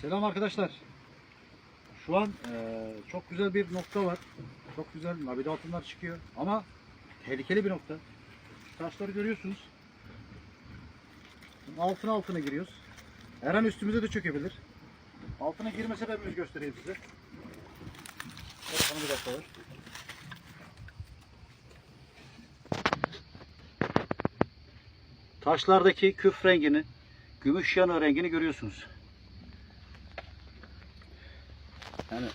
Selam arkadaşlar. Şu an eee, çok güzel bir nokta var. Çok güzel nabide altınlar çıkıyor. Ama tehlikeli bir nokta. Şu taşları görüyorsunuz. Altına altına giriyoruz. Her an üstümüze de çökebilir. Altına girme sebebimizi göstereyim size. Telefonu bir dakika ver. Taşlardaki küf rengini, gümüş yanı rengini görüyorsunuz. Yani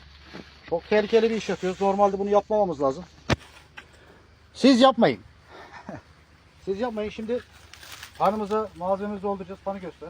çok tehlikeli bir iş yapıyoruz. Normalde bunu yapmamamız lazım. Siz yapmayın. Siz yapmayın. Şimdi panımıza malzememizi dolduracağız. Panı göster.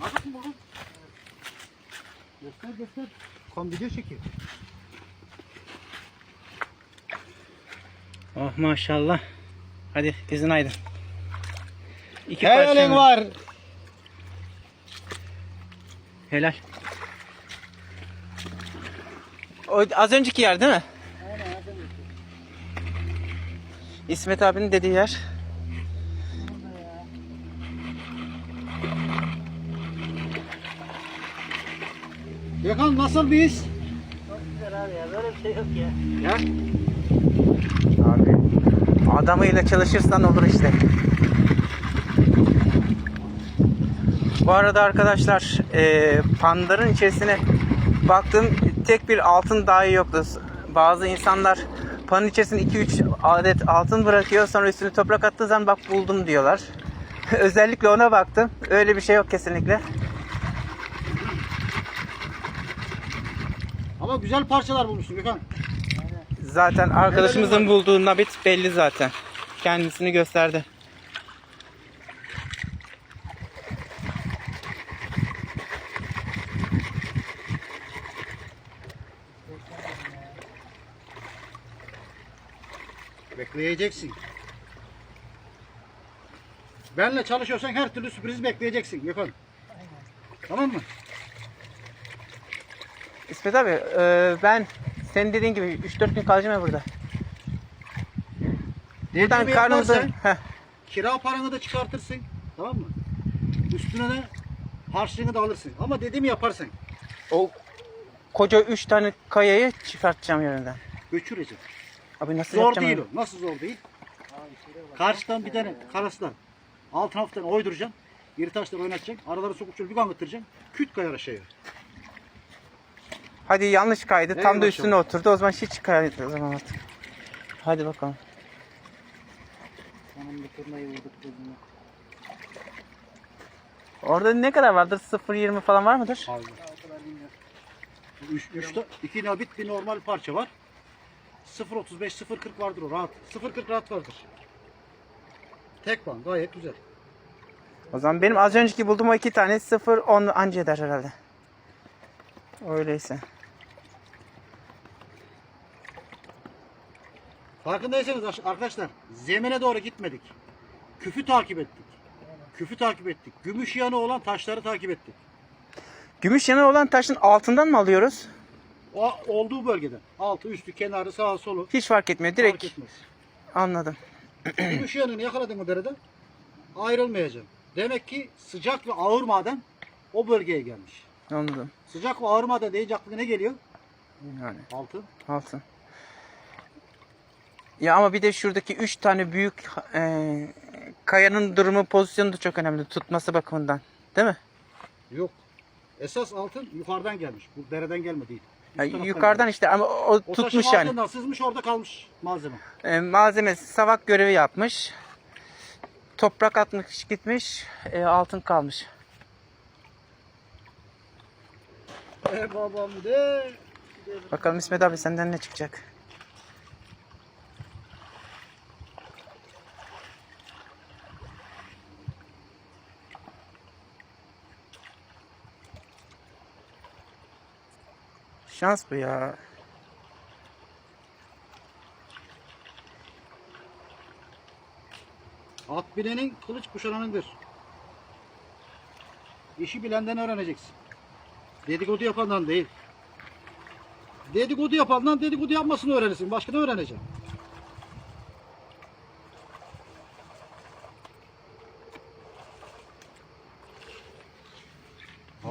Nasıl buldun? Göster göster. Kom video çekiyor. Oh maşallah. Hadi gözün aydın. İki Helalin var. Helal. O az önceki yer değil mi? İsmet abinin dediği yer. Gökhan nasıl bir his? Güzel abi ya böyle bir şey yok ya. Ya. Abi adamıyla çalışırsan olur işte. Bu arada arkadaşlar e, pandarın içerisine baktım tek bir altın dahi yoktu. Bazı insanlar panın içerisine 2-3 adet altın bırakıyor sonra üstüne toprak attığı zaman bak buldum diyorlar. Özellikle ona baktım. Öyle bir şey yok kesinlikle. Ama güzel parçalar bulmuşsun Gökhan. Zaten arkadaşımızın bulduğu nabit belli zaten. Kendisini gösterdi. Bekleyeceksin. Benle çalışıyorsan her türlü sürpriz bekleyeceksin Gökhan. Tamam mı? İsmet abi e, ben senin dediğin gibi 3-4 gün kalacağım ya burada. Buradan Dediğimi karnımızı... yaparsan Heh, kira paranı da çıkartırsın. Tamam mı? Üstüne de harçlığını da alırsın. Ama dediğimi yaparsın. o koca 3 tane kayayı çıkartacağım yerinden. Göçürecek. Abi nasıl Zor yapacağım değil onu? o. Nasıl zor değil? Karşıdan bir tane karaslan. Altına hafiften oyduracaksın. Geri taşları oynatacaksın. Araları sokup şöyle bir kangıttıracaksın. Küt kayar aşağıya. Hadi yanlış kaydı. Tam Eyvallah da üstüne oturdu. O zaman hiç kaydı o zaman artık. Hadi bakalım. Sonunda turnayı vurduk gözüne. Orada ne kadar vardır? 0.20 falan var mıdır? Bilmiyorum. Üç, üçte, iki nabit bir normal parça var. 0.35 0.40 vardır o rahat. 0.40 rahat vardır. Tek ban gayet güzel. O zaman benim az önceki bulduğum o iki tane 0.10 anca eder herhalde. Öyleyse. Farkındaysanız aş- arkadaşlar zemine doğru gitmedik. Küfü takip ettik. Küfü takip ettik. Gümüş yanı olan taşları takip ettik. Gümüş yanı olan taşın altından mı alıyoruz? O olduğu bölgeden. Altı, üstü, kenarı, sağı, solu. Hiç fark etmiyor. Fark Direkt etmez. anladım. Gümüş yanını yakaladın mı dereden ayrılmayacaksın. Demek ki sıcak ve ağır maden o bölgeye gelmiş. Anladım. Sıcak ve ağır maden deyince aklına ne geliyor? Yani Altın. altın. Ya ama bir de şuradaki 3 tane büyük e, kayanın durumu pozisyonu da çok önemli tutması bakımından. Değil mi? Yok. Esas altın yukarıdan gelmiş. Bu dereden gelme değil. Üst Ya taraftan yukarıdan gelmiş. işte ama o o tutmuş yani. altından sızmış orada kalmış malzeme. E, malzemesi savak görevi yapmış. Toprak atmış gitmiş. e, altın kalmış. E babam de. Bakalım İsmet abi senden ne çıkacak? Şans bu ya. At binenin kılıç kuşananındır. İşi bilenden öğreneceksin. Dedikodu yapandan değil. Dedikodu yapandan dedikodu yapmasını öğrenirsin. Başka ne öğreneceksin?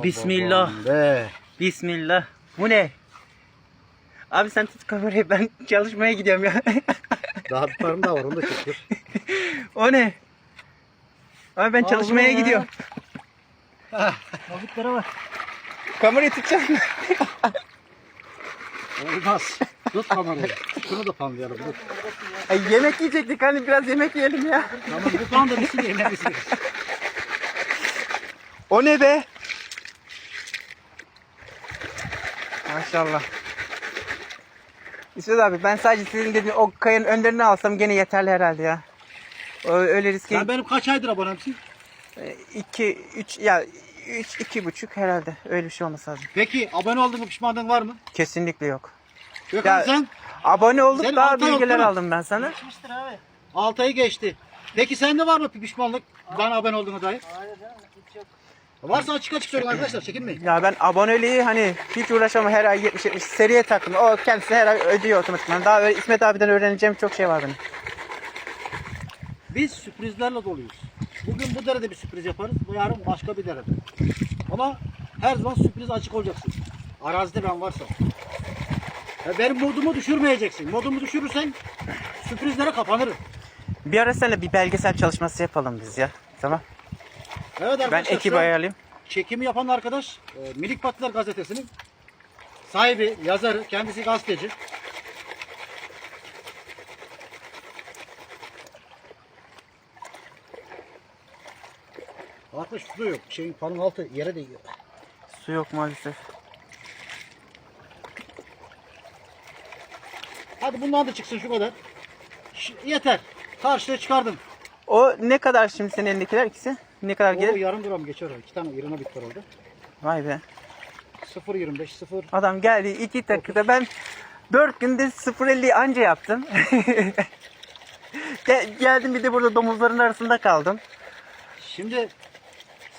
Bismillah. Be. Bismillah. Bu ne? Abi sen tut kamerayı ben çalışmaya gidiyorum ya. Daha bir parım daha var onu da çekiyor. o ne? Abi ben Aa, çalışmaya ya? gidiyorum. Mavitlere bak. Kamerayı tutacağım. Olmaz. Tut kamerayı. Şunu da panlayalım. Dur. Ay, yemek yiyecektik hani biraz yemek yiyelim ya. Tamam bu pan da bitsin yemeğe bitsin. O ne be? Maşallah. İsmet abi ben sadece sizin dediğin o kayanın önlerini alsam gene yeterli herhalde ya. O, öyle riske Sen benim kaç aydır abonemsin? 2 3 ya 3 iki buçuk herhalde öyle bir şey olması lazım. Peki abone oldun mu pişmanlığın var mı? Kesinlikle yok. Gökhan Ya- sen Abone olduk Senin daha yok bilgiler değil mi? aldım ben sana. Geçmiştir abi. 6 ayı geçti. Peki sende var mı pişmanlık? Bana abone olduğuna dair. Hayır canım hiç yok. Varsa açık açık sorun arkadaşlar çekinmeyin. Ya ben aboneliği hani hiç uğraşamam her ay 70 70 seriye taktım. O kendisi her ay ödüyor otomatikman. Daha öyle İsmet abiden öğreneceğim çok şey var benim. Biz sürprizlerle doluyuz. Bugün bu derede bir sürpriz yaparız. Bu yarın başka bir derede. Ama her zaman sürpriz açık olacaksın. Arazide ben varsam. Ya benim modumu düşürmeyeceksin. Modumu düşürürsen sürprizlere kapanırım. Bir ara seninle bir belgesel çalışması yapalım biz ya. Tamam. Evet arkadaşlar. Ben ekibi ayarlayayım. Çekimi yapan arkadaş e, Minik Patiler gazetesinin sahibi, yazarı, kendisi gazeteci. Arkadaş su yok. Şeyin panın altı yere değiyor. Su yok maalesef. Hadi bundan da çıksın şu kadar. Ş- yeter. Karşıya çıkardım. O ne kadar şimdi senin elindekiler ikisi? Ne kadar O gelir? yarım gram geçer. o. İki tane irana bit var orada. Vay be. 0.25 0. Adam geldi iki dakikada ben 4 günde 0.50 anca yaptım. Gel- Geldim bir de burada domuzların arasında kaldım. Şimdi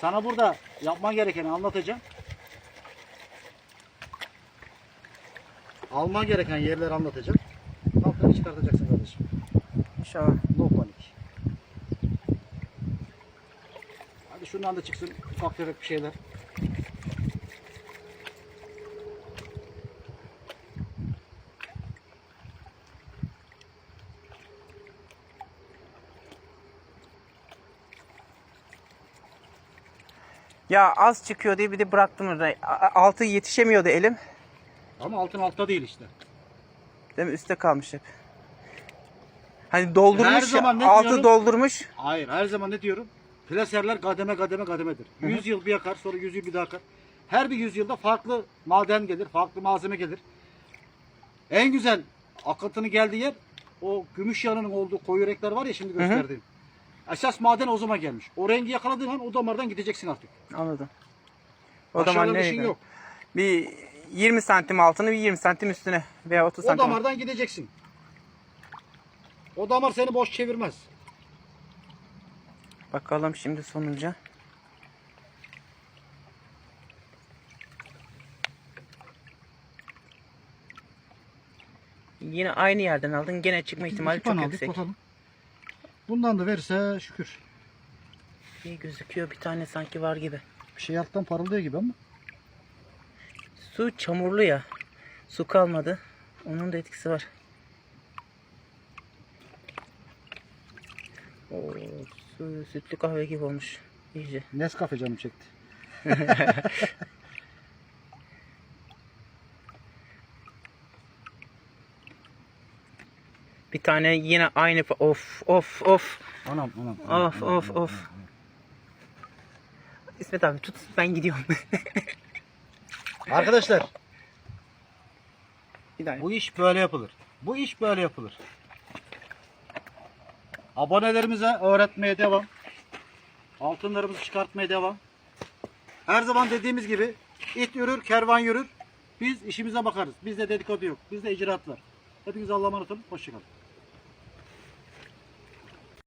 sana burada yapman gerekeni anlatacağım. Alman gereken yerleri anlatacağım. Altını çıkartacaksın kardeşim. İnşallah. Şundan da çıksın ufak tefek bir şeyler. Ya az çıkıyor diye bir de bıraktım orada. Altı yetişemiyordu elim. Ama altın altta değil işte. Değil mi? Üste kalmış hep. Hani doldurmuş, Her zaman ne altı diyorum? doldurmuş. Hayır her zaman ne diyorum? Plaserler kademe kademe kademedir. 100 yıl bir yakar sonra 100 yıl bir daha yakar. Her bir yüzyılda farklı maden gelir, farklı malzeme gelir. En güzel akıntının geldiği yer o gümüş yanının olduğu koyu renkler var ya şimdi hı. gösterdiğim. Esas maden o zaman gelmiş. O rengi yakaladığın an o damardan gideceksin artık. Anladım. O Aşağıda zaman bir ne? şeyin yok. Bir 20 santim altını bir 20 santim üstüne veya 30 O santim. damardan gideceksin. O damar seni boş çevirmez. Bakalım şimdi sonunca. Yine aynı yerden aldın. Gene çıkma ihtimali çok aldık, yüksek. bakalım. Bundan da verirse şükür. İyi gözüküyor. Bir tane sanki var gibi. Bir şey alttan parıldıyor gibi ama. Su çamurlu ya. Su kalmadı. Onun da etkisi var. Oo, su, sütlü kahve gibi olmuş. İyice. Nescafe canım çekti. Bir tane yine aynı of of of Anam anam. of of of. İsmet abi tut ben gidiyorum. Arkadaşlar bir daha. bu iş böyle yapılır. Bu iş böyle yapılır. Abonelerimize öğretmeye devam. Altınlarımızı çıkartmaya devam. Her zaman dediğimiz gibi it yürür, kervan yürür. Biz işimize bakarız. Bizde dedikodu yok. Bizde icraat var. Hepinize Allah'a emanet olun. Hoşçakalın.